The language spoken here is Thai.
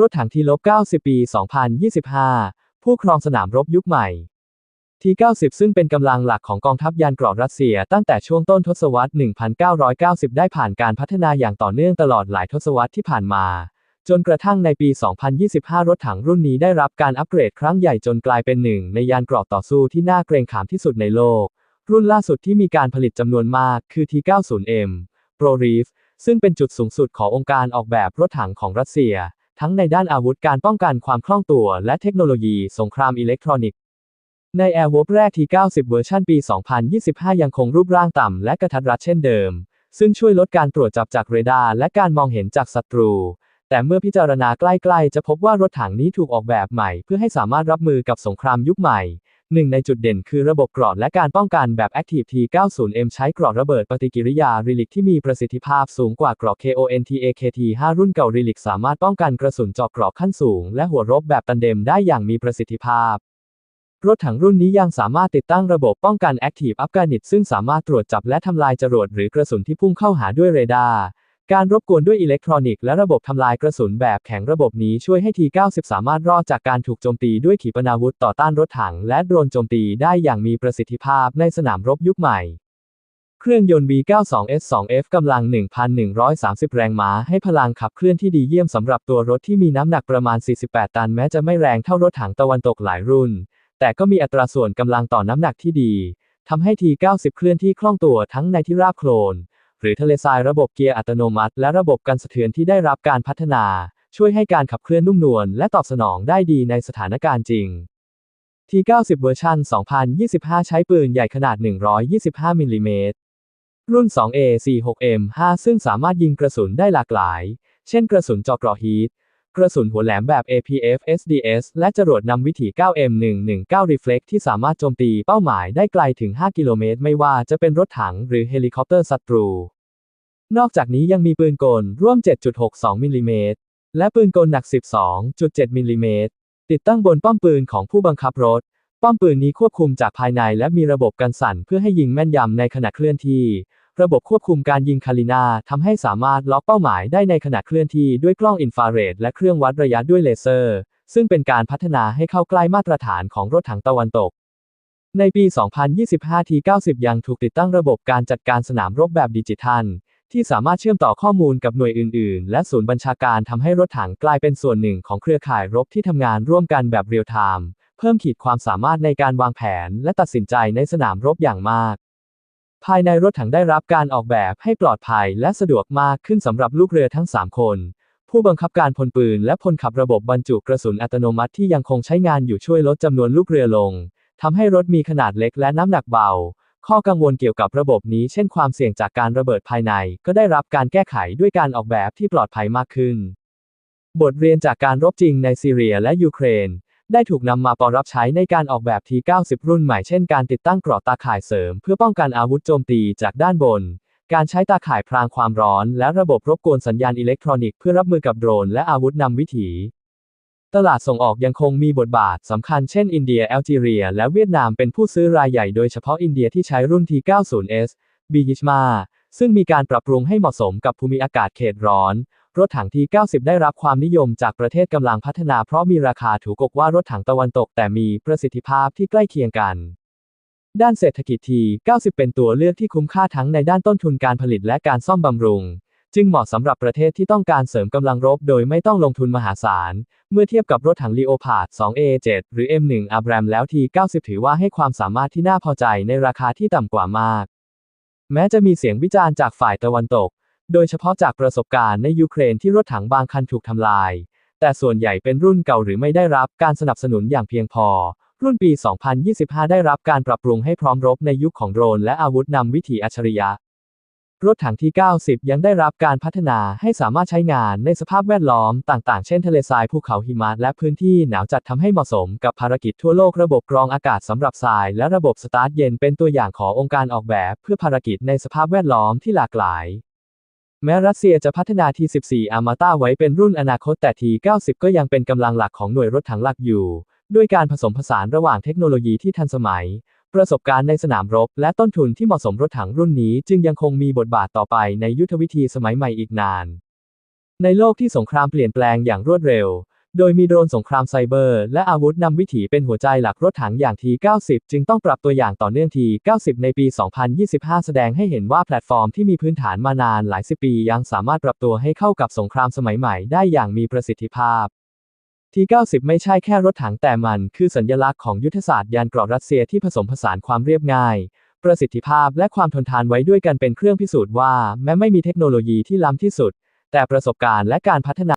รถถังทีลบ90 ปี 2025 ผู้ครองสนามรบยุคใหม่ที90 ซึ่งเป็นกำลังหลักของกองทัพยานเกราะรัสเซียตั้งแต่ช่วงต้นทศวรรษ 1990 ได้ผ่านการพัฒนาอย่างต่อเนื่องตลอดหลายทศวรรษที่ผ่านมา จนกระทั่งในปี 2025 รถถังรุ่นนี้ได้รับการอัปเกรดครั้งใหญ่จนกลายเป็นหนึ่งในยานเกราะต่อสู้ที่น่าเกรงขามที่สุดในโลก รุ่นล่าสุดที่มีการผลิตจำนวนมากคือ T90M Pro Reef ซึ่งเป็นจุดสูงสุดขององค์การออกแบบรถถังของรัสเซีย ทั้งในด้านอาวุธการป้องกันความคล่องตัว และเทคโนโลยีสงครามอิเล็กทรอนิกส์ ใน Airwolf แรก T90 เวอร์ชันปี 2025 ยังคงรูปร่างต่ำและกระทัดรัดเช่นเดิม ซึ่งช่วยลดการตรวจจับจากเรดาร์และการมองเห็นจากศัตรู แต่เมื่อพิจารณาใกล้ๆ จะพบว่ารถถังนี้ถูกออกแบบใหม่ เพื่อให้สามารถรับมือกับสงครามยุคใหม่ หนึ่งในจุดเด่นคือระบบเกราะและการป้องกันแบบ Active T90M ใช้เกราะระเบิดปฏิกิริยาริลิกที่มีประสิทธิภาพสูงกว่าเกราะ KONTAKT5 รุ่นเก่าริลิกสามารถป้องกันกระสุนเจาะเกราะขั้นสูง และหัวรบแบบตันเดมได้อย่างมีประสิทธิภาพ รถถังรุ่นนี้ยังสามารถติดตั้งระบบป้องกัน Active Afghanit ซึ่งสามารถตรวจจับและทำลายจรวดหรือกระสุนที่พุ่งเข้าหาด้วยเรดาร์ การรบกวนด้วยอิเล็กทรอนิกส์และระบบทำลายกระสุนแบบแข็งระบบนี้ช่วยให้ T90 สามารถรอดจากการถูกโจมตีด้วยขีปนาวุธต่อต้านรถถังและโดรนโจมตีได้อย่างมีประสิทธิภาพในสนามรบยุคใหม่ เครื่องยนต์ V92S2F กำลัง 1,130 แรงม้าให้พลังขับเคลื่อนที่ดีเยี่ยมสำหรับตัวรถที่มีน้ำหนักประมาณ 48 ตันแม้จะไม่แรงเท่ารถถังตะวันตกหลายรุ่น แต่ก็มีอัตราส่วนกำลังต่อน้ำหนักที่ดีทำให้ T90 เคลื่อนที่คล่องตัวทั้งในที่ราบโคลน หรือทะเลทรายระบบเกียร์อัตโนมัติ และระบบกันสะเทือนที่ได้รับการพัฒนา ช่วยให้การขับเคลื่อนนุ่มนวลและตอบสนองได้ดีในสถานการณ์จริง T90 เวอร์ชัน 2025 ใช้ปืนใหญ่ขนาด 125 มิลลิเมตร รุ่น 2A46M5 ซึ่งสามารถยิงกระสุนได้หลากหลาย เช่นกระสุนเจาะเกราะฮีท กระสุนหัวแหลมแบบ APF SDS และจรวดนำวิถี 9M119 Reflex ที่สามารถโจมตีเป้าหมายได้ไกลถึง 5 กิโลเมตร ไม่ว่าจะเป็นรถถังหรือเฮลิคอปเตอร์ศัตรู นอกจากนี้ยังมีปืนกลร่วม 7.62 มิลลิเมตร และปืนกลหนัก 12.7 มิลลิเมตร ติดตั้งบนป้อมปืนของผู้บังคับรถ ป้อมปืนนี้ควบคุมจากภายในและมีระบบกันสั่นเพื่อให้ยิงแม่นยำในขณะเคลื่อนที่ ระบบควบคุมการยิงคาลินาทำให้สามารถล็อกเป้าหมายได้ในขณะเคลื่อนที่ด้วยกล้องอินฟราเรดและเครื่องวัดระยะด้วยเลเซอร์ ซึ่งเป็นการพัฒนาให้เข้าใกล้มาตรฐานของรถถังตะวันตกในปี 2025 T90 ยังถูกติดตั้งระบบการจัดการสนามรบแบบดิจิทัล ที่สามารถเชื่อมต่อข้อมูลกับหน่วยอื่น ๆ และศูนย์บัญชาการทำให้รถถังกลายเป็นส่วนหนึ่งของเครือข่ายรบที่ทำงานร่วมกันแบบเรียลไทม์เพิ่มขีดความสามารถในการวางแผนและตัดสินใจในสนามรบอย่างมาก ภายในรถถังได้รับการออกแบบให้ปลอดภัยและสะดวกมากขึ้นสำหรับลูกเรือทั้ง 3 คน ผู้บังคับการพลปืนและพลขับระบบบรรจุกระสุนอัตโนมัติที่ยังคงใช้งานอยู่ช่วยลดจำนวนลูกเรือลงทำให้รถมีขนาดเล็กและน้ำหนักเบา ข้อกังวลเกี่ยวกับระบบนี้เช่นความเสี่ยงจากการระเบิดภายใน ก็ได้รับการแก้ไขด้วยการออกแบบที่ปลอดภัยมากขึ้น บทเรียนจากการรบจริงในซีเรียและยูเครน ได้ถูกนำมาปรับใช้ในการออกแบบ T90 รุ่นใหม่เช่นการติดตั้งเกราะตาข่ายเสริม เพื่อป้องกันอาวุธโจมตีจากด้านบน การใช้ตาข่ายพรางความร้อน และระบบรบกวนสัญญาณอิเล็กทรอนิกส์เพื่อรับมือกับโดรนและอาวุธนำวิถี ตลาดส่งออกยังคงมีบทบาทสำคัญเช่นอินเดียแอลจีเรีย และเวียดนามเป็นผู้ซื้อรายใหญ่โดยเฉพาะอินเดียที่ใช้รุ่น T90S b h i s m a ซึ่งมีการปรับปรุงให้เหมาะสมกับภูมิอากาศเขตร้อน รถถัง T90 ได้รับความนิยมจากประเทศกำลังพัฒนาเพราะมีราคาถูกกว่ารถถังตะวันตกแต่มีประสิทธิภาพที่ใกล้เคียงกัน ด้านเศรษฐกิจ T90 เป็นตัวเลือกที่คุ้มค่าทั้งในด้านต้นทุนการผลิตและการซ่อมบำรุง จึงเหมาะสำหรับประเทศที่ต้องการเสริมกำลังรบโดยไม่ต้องลงทุนมหาศาล เมื่อเทียบกับรถถัง Leopard 2A7 หรือ M1 Abram แล้ว T90 ถือว่าให้ความสามารถที่น่าพอใจในราคาที่ต่ำกว่ามาก แม้จะมีเสียงวิจารณ์จากฝ่ายตะวันตก โดยเฉพาะจากประสบการณ์ในยูเครนที่รถถังบางคันถูกทำลาย แต่ส่วนใหญ่เป็นรุ่นเก่าหรือไม่ได้รับการสนับสนุนอย่างเพียงพอ รุ่นปี 2025 ได้รับการปรับปรุงให้พร้อมรบในยุคของโดรนและอาวุธนำวิถีอัจฉริยะ รถถังที่ 90 ยังได้รับการพัฒนาให้สามารถใช้งานในสภาพแวดล้อมต่างๆ เช่นทะเลทรายภูเขาหิมะและพื้นที่หนาวจัดทำให้เหมาะสมกับภารกิจทั่วโลกระบบกรองอากาศสำหรับทราย และระบบสตาร์ทเย็นเป็นตัวอย่างขององค์การออกแบบ เพื่อภารกิจในสภาพแวดล้อมที่หลากหลาย แม้รัสเซียจะพัฒนา T14 อามาตาไว้เป็นรุ่นอนาคตแต่ T90 ก็ยังเป็นกำลังหลักของหน่วยรถถังหลักอยู่ ด้วยการผสมผสานระหว่างเทคโนโลยีที่ทันสมัย ประสบการณ์ในสนามรบ และต้นทุนที่เหมาะสมรถถังรุ่นนี้จึงยังคงมีบทบาทต่อไปในยุทธวิธีสมัยใหม่อีกนาน ในโลกที่สงครามเปลี่ยนแปลงอย่างรวดเร็ว โดยมีโดรนสงครามไซเบอร์ และอาวุธนำวิถีเป็นหัวใจหลักรถถังอย่าง T90 จึงต้องปรับตัวอย่างต่อเนื่อง T90 ในปี 2025 แสดงให้เห็นว่าแพลตฟอร์มที่มีพื้นฐานมานานหลายสิบปียังสามารถปรับตัวให้เข้ากับสงครามสมัยใหม่ได้อย่างมีประสิทธิภาพ T90 ไม่ใช่แค่รถถังแต่มันคือสัญลักษณ์ของยุทธศาสตร์ยานเกราะรัสเซียที่ผสมผสานความเรียบง่าย ประสิทธิภาพและความทนทานไว้ด้วยกันเป็นเครื่องพิสูจน์ว่า แม้ไม่มีเทคโนโลยีที่ล้ำที่สุด แต่ประสบการณ์และการพัฒนา